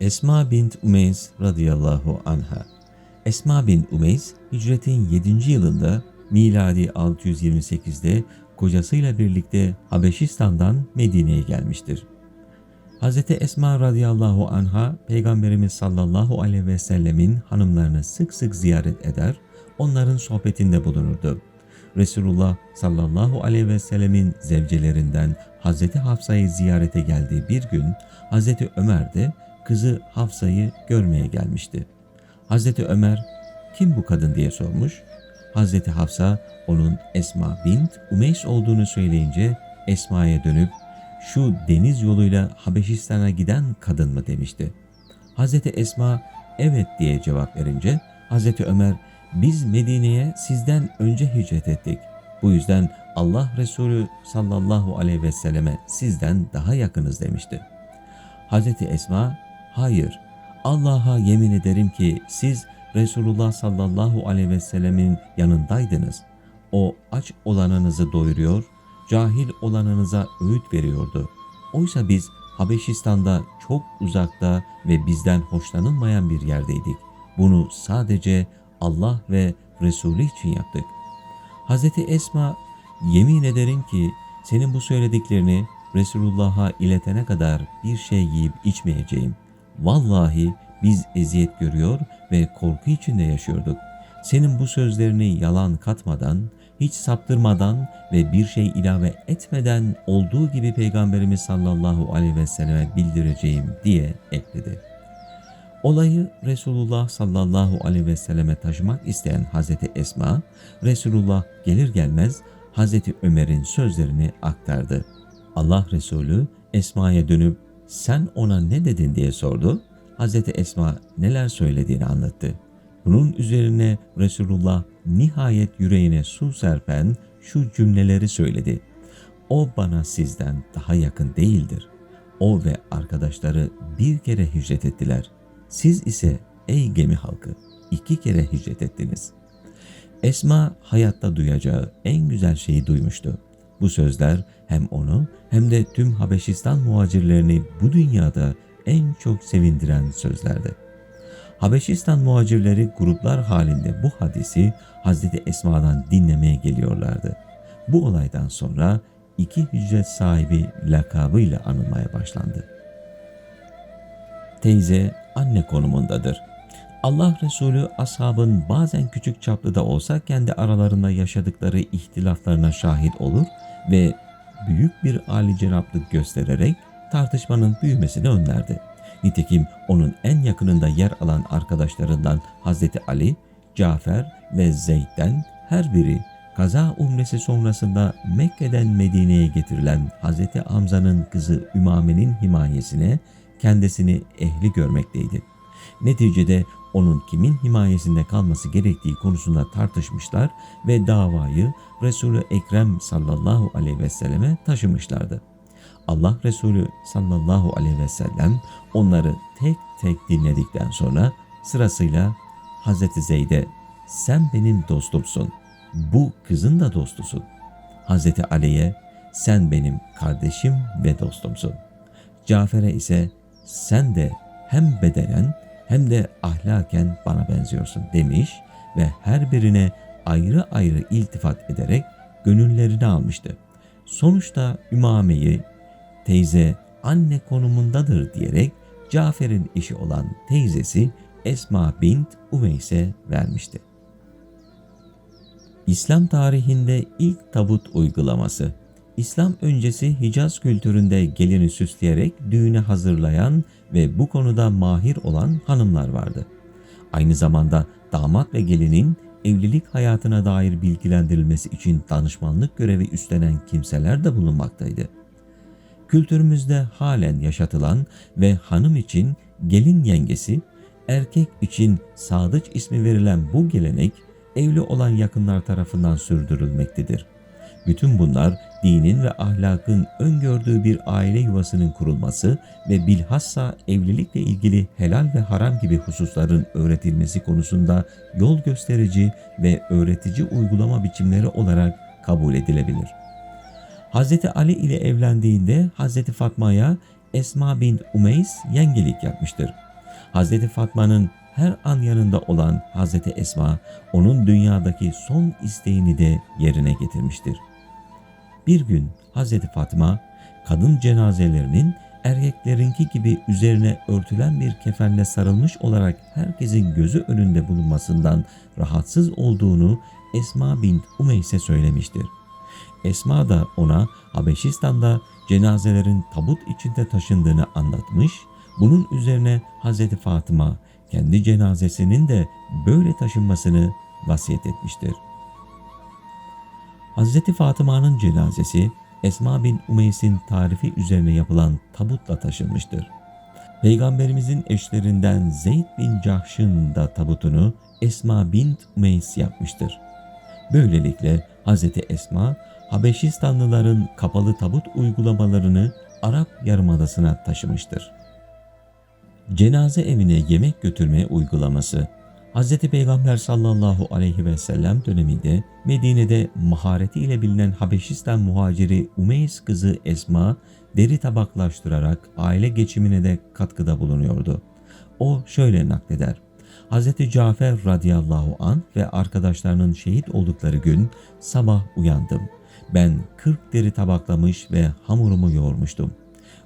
Esma bint Umeys radıyallahu anha. Esma bin Umeys hicretin 7. yılında miladi 628'de kocasıyla birlikte Habeşistan'dan Medine'ye gelmiştir. Hz. Esma radıyallahu anha Peygamberimiz sallallahu aleyhi ve sellemin hanımlarını sık sık ziyaret eder, onların sohbetinde bulunurdu. Resulullah sallallahu aleyhi ve sellemin zevcelerinden Hz. Hafsa'yı ziyarete geldiği bir gün Hz. Ömer de kızı Hafsa'yı görmeye gelmişti. Hazreti Ömer kim bu kadın diye sormuş. Hazreti Hafsa onun Esma bint Umeys olduğunu söyleyince Esma'ya dönüp şu deniz yoluyla Habeşistan'a giden kadın mı demişti. Hazreti Esma evet diye cevap verince Hazreti Ömer biz Medine'ye sizden önce hicret ettik. Bu yüzden Allah Resulü sallallahu aleyhi ve selleme sizden daha yakınız demişti. Hazreti Esma hayır Allah'a yemin ederim ki siz Resulullah sallallahu aleyhi ve sellemin yanındaydınız. O aç olanınızı doyuruyor, cahil olanınıza öğüt veriyordu. Oysa biz Habeşistan'da çok uzakta ve bizden hoşlanılmayan bir yerdeydik. Bunu sadece Allah ve Resulü için yaptık. Hazreti Esma, yemin ederim ki senin bu söylediklerini Resulullah'a iletene kadar bir şey yiyip içmeyeceğim. Vallahi biz eziyet görüyor ve korku içinde yaşıyorduk. Senin bu sözlerini yalan katmadan, hiç saptırmadan ve bir şey ilave etmeden olduğu gibi Peygamberimiz sallallahu aleyhi ve selleme bildireceğim diye ekledi. Olayı Resulullah sallallahu aleyhi ve selleme taşımak isteyen Hazreti Esma, Resulullah gelir gelmez Hazreti Ömer'in sözlerini aktardı. Allah Resulü Esma'ya dönüp sen ona ne dedin diye sordu. Hazreti Esma neler söylediğini anlattı. Bunun üzerine Resulullah nihayet yüreğine su serpen şu cümleleri söyledi. O bana sizden daha yakın değildir. O ve arkadaşları bir kere hicret ettiler. Siz ise ey gemi halkı iki kere hicret ettiniz. Esma hayatta duyacağı en güzel şeyi duymuştu. Bu sözler hem onu hem de tüm Habeşistan muhacirlerini bu dünyada en çok sevindiren sözlerdi. Habeşistan muhacirleri gruplar halinde bu hadisi Hazreti Esma'dan dinlemeye geliyorlardı. Bu olaydan sonra iki hücret sahibi lakabıyla anılmaya başlandı. Teyze anne konumundadır. Allah Resulü ashabın bazen küçük çaplı da olsa kendi aralarında yaşadıkları ihtilaflarına şahit olur ve büyük bir âli cenaplık göstererek tartışmanın büyümesini önlerdi. Nitekim onun en yakınında yer alan arkadaşlarından Hazreti Ali, Cafer ve Zeyd'den her biri kaza umresi sonrasında Mekke'den Medine'ye getirilen Hazreti Hamza'nın kızı Ümame'nin himayesine kendisini ehli görmekteydi. Neticede onun kimin himayesinde kalması gerektiği konusunda tartışmışlar ve davayı Resulü Ekrem sallallahu aleyhi ve selleme taşımışlardı. Allah Resulü sallallahu aleyhi ve sellem onları tek tek dinledikten sonra sırasıyla Hazreti Zeyd'e sen benim dostumsun, bu kızın da dostusun. Hazreti Ali'ye sen benim kardeşim ve dostumsun. Cafer'e ise sen de hem bedenen hem de ahlaken bana benziyorsun demiş ve her birine ayrı ayrı iltifat ederek gönüllerini almıştı. Sonuçta Ümame'yi teyze anne konumundadır diyerek Cafer'in eşi olan teyzesi Esma bint Umeys'e vermişti. İslam tarihinde ilk tabut uygulaması İslam öncesi Hicaz kültüründe gelini süsleyerek düğüne hazırlayan ve bu konuda mahir olan hanımlar vardı. Aynı zamanda damat ve gelinin evlilik hayatına dair bilgilendirilmesi için danışmanlık görevi üstlenen kimseler de bulunmaktaydı. Kültürümüzde halen yaşatılan ve hanım için gelin yengesi, erkek için sadıç ismi verilen bu gelenek evli olan yakınlar tarafından sürdürülmektedir. Bütün bunlar dinin ve ahlakın öngördüğü bir aile yuvasının kurulması ve bilhassa evlilikle ilgili helal ve haram gibi hususların öğretilmesi konusunda yol gösterici ve öğretici uygulama biçimleri olarak kabul edilebilir. Hz. Ali ile evlendiğinde Hz. Fatma'ya Esma bin Umeys yengelik yapmıştır. Hazreti Fatma'nın her an yanında olan Hazreti Esma onun dünyadaki son isteğini de yerine getirmiştir. Bir gün Hazreti Fatma kadın cenazelerinin erkeklerinki gibi üzerine örtülen bir kefenle sarılmış olarak herkesin gözü önünde bulunmasından rahatsız olduğunu Esma bint Umeys'e söylemiştir. Esma da ona Habeşistan'da cenazelerin tabut içinde taşındığını anlatmış, bunun üzerine Hazreti Fatıma kendi cenazesinin de böyle taşınmasını vasiyet etmiştir. Hazreti Fatıma'nın cenazesi Esma bin Umeys'in tarifi üzerine yapılan tabutla taşınmıştır. Peygamberimizin eşlerinden Zeyd bin Cahş'ın da tabutunu Esma bint Umeys yapmıştır. Böylelikle Hazreti Esma, Habeşistanlıların kapalı tabut uygulamalarını Arap Yarımadası'na taşımıştır. Cenaze evine yemek götürme uygulaması Hz. Peygamber sallallahu aleyhi ve sellem döneminde Medine'de maharetiyle bilinen Habeşistan muhaciri Umeys kızı Esma deri tabaklaştırarak aile geçimine de katkıda bulunuyordu. O şöyle nakleder. Hz. Cafer radıyallahu an ve arkadaşlarının şehit oldukları gün sabah uyandım. Ben 40 deri tabaklamış ve hamurumu yoğurmuştum.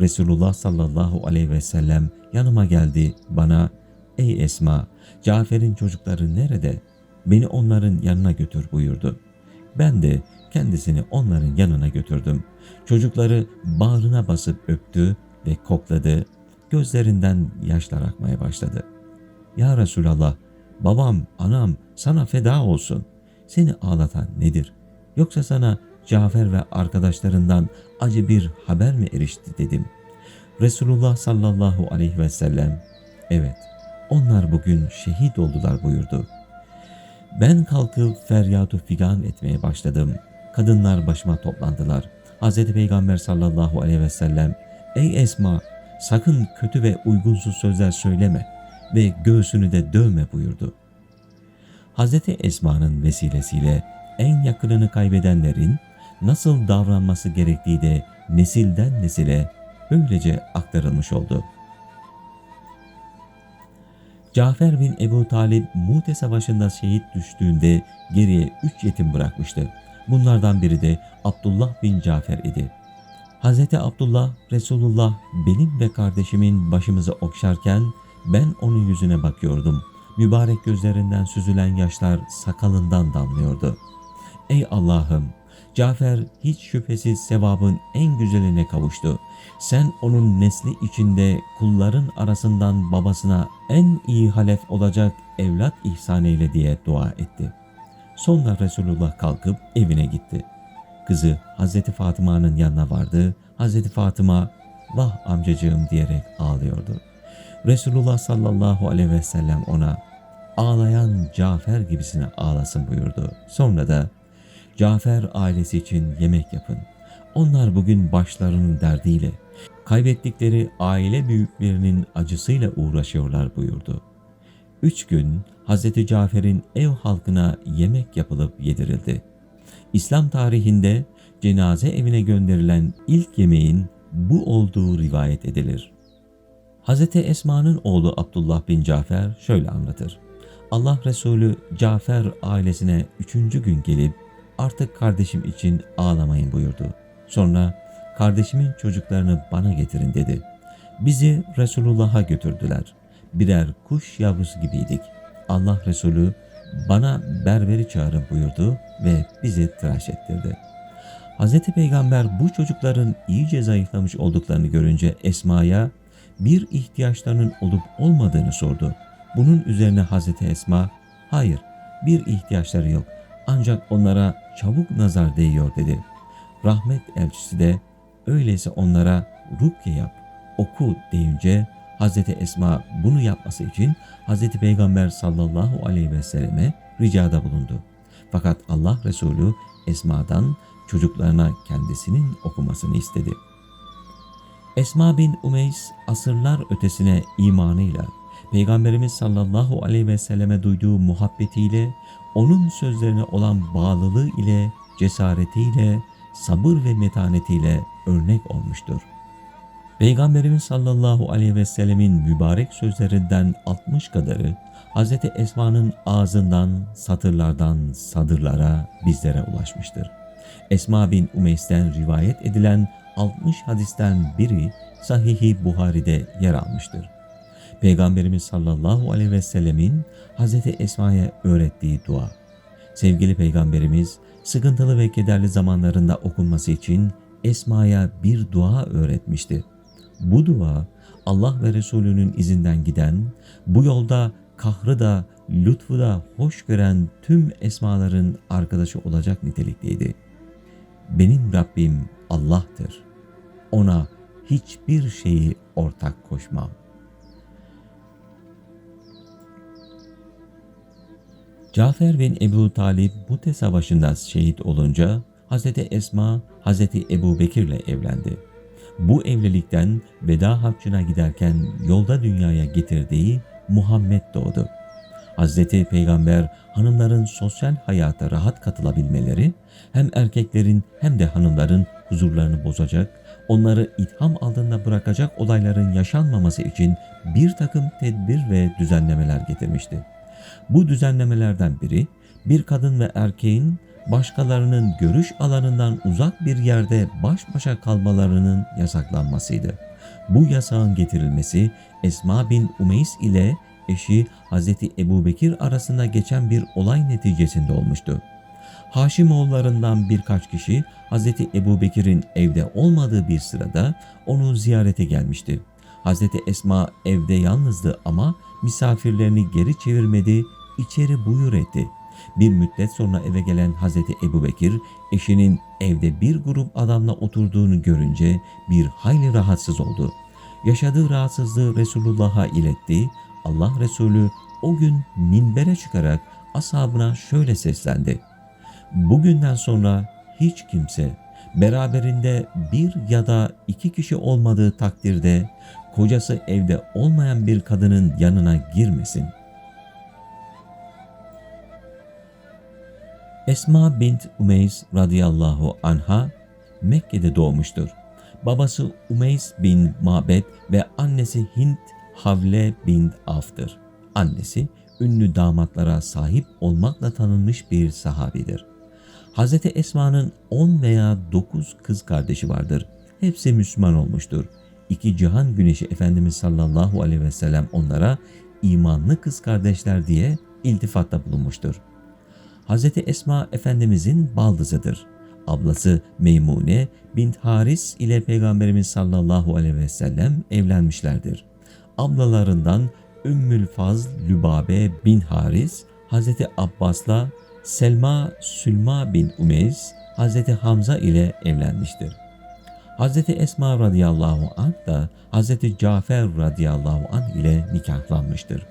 Resulullah sallallahu aleyhi ve sellem yanıma geldi bana ''Ey Esma, Cafer'in çocukları nerede? Beni onların yanına götür.'' buyurdu. Ben de kendisini onların yanına götürdüm. Çocukları bağrına basıp öptü ve kokladı. Gözlerinden yaşlar akmaya başladı. ''Ya Resulallah, babam, anam sana feda olsun. Seni ağlatan nedir? Yoksa sana Cafer ve arkadaşlarından acı bir haber mi erişti dedim. Resulullah sallallahu aleyhi ve sellem, evet onlar bugün şehit oldular buyurdu. Ben kalkıp feryatü figan etmeye başladım. Kadınlar başıma toplandılar. Hz. Peygamber sallallahu aleyhi ve sellem, ey Esma sakın kötü ve uygunsuz sözler söyleme ve göğsünü de dövme buyurdu. Hz. Esma'nın vesilesiyle en yakınını kaybedenlerin nasıl davranması gerektiği de nesilden nesile böylece aktarılmış oldu. Cafer bin Ebu Talib Mute Savaşı'nda şehit düştüğünde geriye üç yetim bırakmıştı. Bunlardan biri de Abdullah bin Cafer idi. Hz. Abdullah, Resulullah benim ve kardeşimin başımızı okşarken ben onun yüzüne bakıyordum. Mübarek gözlerinden süzülen yaşlar sakalından damlıyordu. Ey Allah'ım Cafer hiç şüphesiz sevabın en güzeline kavuştu. Sen onun nesli içinde kulların arasından babasına en iyi halef olacak evlat ihsan eyle diye dua etti. Sonra Resulullah kalkıp evine gitti. Kızı Hazreti Fatıma'nın yanına vardı. Hazreti Fatıma vah amcacığım diyerek ağlıyordu. Resulullah sallallahu aleyhi ve sellem ona ağlayan Cafer gibisine ağlasın buyurdu. Sonra da Cafer ailesi için yemek yapın. Onlar bugün başlarının derdiyle, kaybettikleri aile büyüklerinin acısıyla uğraşıyorlar buyurdu. Üç gün Hz. Cafer'in ev halkına yemek yapılıp yedirildi. İslam tarihinde cenaze evine gönderilen ilk yemeğin bu olduğu rivayet edilir. Hz. Esma'nın oğlu Abdullah bin Cafer şöyle anlatır. Allah Resulü Cafer ailesine üçüncü gün gelip artık kardeşim için ağlamayın buyurdu. Sonra kardeşimin çocuklarını bana getirin dedi. Bizi Resulullah'a götürdüler. Birer kuş yavrusu gibiydik. Allah Resulü bana berberi çağırın buyurdu ve bizi tıraş ettirdi. Hz. Peygamber bu çocukların iyice zayıflamış olduklarını görünce Esma'ya bir ihtiyaçlarının olup olmadığını sordu. Bunun üzerine Hz. Esma, hayır bir ihtiyaçları yok ancak onlara çabuk nazar değiyor dedi. Rahmet elçisi de öyleyse onlara rukye yap, oku deyince Hz. Esma bunu yapması için Hz. Peygamber sallallahu aleyhi ve selleme ricada bulundu. Fakat Allah Resulü Esma'dan çocuklarına kendisinin okumasını istedi. Esma bin Umeys asırlar ötesine imanıyla Peygamberimiz sallallahu aleyhi ve selleme duyduğu muhabbetiyle onun sözlerine olan bağlılığı ile, cesaretiyle, sabır ve metanetiyle örnek olmuştur. Peygamberimiz sallallahu aleyhi ve sellemin mübarek sözlerinden 60 kadarı Hz. Esma'nın ağzından satırlardan sadırlara bizlere ulaşmıştır. Esma bin Umeys'ten rivayet edilen 60 hadisten biri Sahih-i Buhari'de yer almıştır. Peygamberimiz sallallahu aleyhi ve sellemin Hz. Esma'ya öğrettiği dua. Sevgili Peygamberimiz sıkıntılı ve kederli zamanlarında okunması için Esma'ya bir dua öğretmişti. Bu dua Allah ve Resulünün izinden giden, bu yolda kahrı da lütfu da hoş gören tüm esmaların arkadaşı olacak nitelikteydi. Benim Rabbim Allah'tır. Ona hiçbir şeyi ortak koşmam. Cafer bin Ebu Talip Mute Savaşı'nda şehit olunca Hz. Esma Hz. Ebu Bekir'le evlendi. Bu evlilikten veda haccına giderken yolda dünyaya getirdiği Muhammed doğdu. Hz. Peygamber hanımların sosyal hayata rahat katılabilmeleri, hem erkeklerin hem de hanımların huzurlarını bozacak, onları itham altında bırakacak olayların yaşanmaması için bir takım tedbir ve düzenlemeler getirmişti. Bu düzenlemelerden biri bir kadın ve erkeğin başkalarının görüş alanından uzak bir yerde baş başa kalmalarının yasaklanmasıydı. Bu yasağın getirilmesi Esma bin Umeys ile eşi Hazreti Ebu Bekir arasında geçen bir olay neticesinde olmuştu. Haşimoğullarından birkaç kişi Hazreti Ebu Bekir'in evde olmadığı bir sırada onu ziyarete gelmişti. Hazreti Esma evde yalnızdı ama misafirlerini geri çevirmedi, içeri buyur etti. Bir müddet sonra eve gelen Hazreti Ebu Bekir, eşinin evde bir grup adamla oturduğunu görünce bir hayli rahatsız oldu. Yaşadığı rahatsızlığı Resulullah'a iletti. Allah Resulü o gün minbere çıkarak ashabına şöyle seslendi. Bugünden sonra hiç kimse beraberinde bir ya da iki kişi olmadığı takdirde kocası evde olmayan bir kadının yanına girmesin. Esma bint Umeys radıyallahu anha Mekke'de doğmuştur. Babası Umeys bin Mabed ve annesi Hint Havle bin Af'tır. Annesi ünlü damatlara sahip olmakla tanınmış bir sahabidir. Hz. Esma'nın 10 veya 9 kız kardeşi vardır. Hepsi Müslüman olmuştur. İki cihan güneşi Efendimiz sallallahu aleyhi ve sellem onlara imanlı kız kardeşler diye iltifatta bulunmuştur. Hz. Esma Efendimizin baldızıdır. Ablası Meymune bint Haris ile Peygamberimiz sallallahu aleyhi ve sellem evlenmişlerdir. Ablalarından Ümmül Fazl Lübabe bin Haris, Hz. Abbas'la Selma Sülma bin Umeys, Hz. Hamza ile evlenmiştir. Hz. Esma radıyallahu anh da Hz. Cafer radıyallahu anh ile nikahlanmıştır.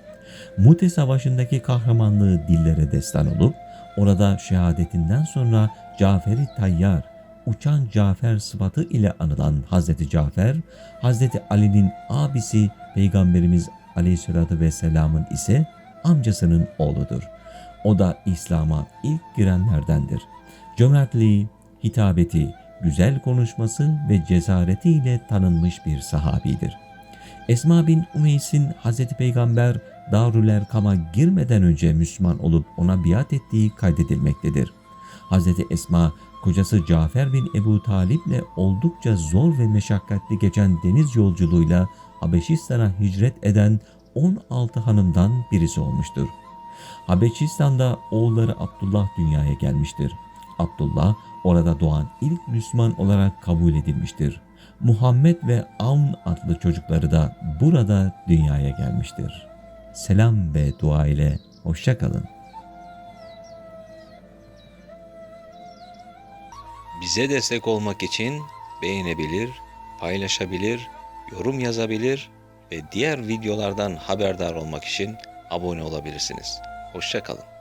Mute Savaşı'ndaki kahramanlığı dillere destan olup, orada şehadetinden sonra Cafer-i Tayyar, uçan Cafer sıfatı ile anılan Hz. Cafer, Hz. Ali'nin abisi Peygamberimiz Aleyhisselatü Vesselam'ın ise amcasının oğludur. O da İslam'a ilk girenlerdendir. Cömertliği, hitabeti, güzel konuşması ve cesaretiyle tanınmış bir sahabidir. Esma bin Umeys'in Hz. Peygamber Darül Erkam'a girmeden önce Müslüman olup ona biat ettiği kaydedilmektedir. Hz. Esma kocası Cafer bin Ebu Talip ile oldukça zor ve meşakkatli geçen deniz yolculuğuyla Habeşistan'a hicret eden 16 hanımdan birisi olmuştur. Habeşistan'da oğulları Abdullah dünyaya gelmiştir. Abdullah orada doğan ilk Müslüman olarak kabul edilmiştir. Muhammed ve Avn adlı çocukları da burada dünyaya gelmiştir. Selam ve dua ile hoşçakalın. Bize destek olmak için beğenebilir, paylaşabilir, yorum yazabilir ve diğer videolardan haberdar olmak için abone olabilirsiniz. Hoşçakalın.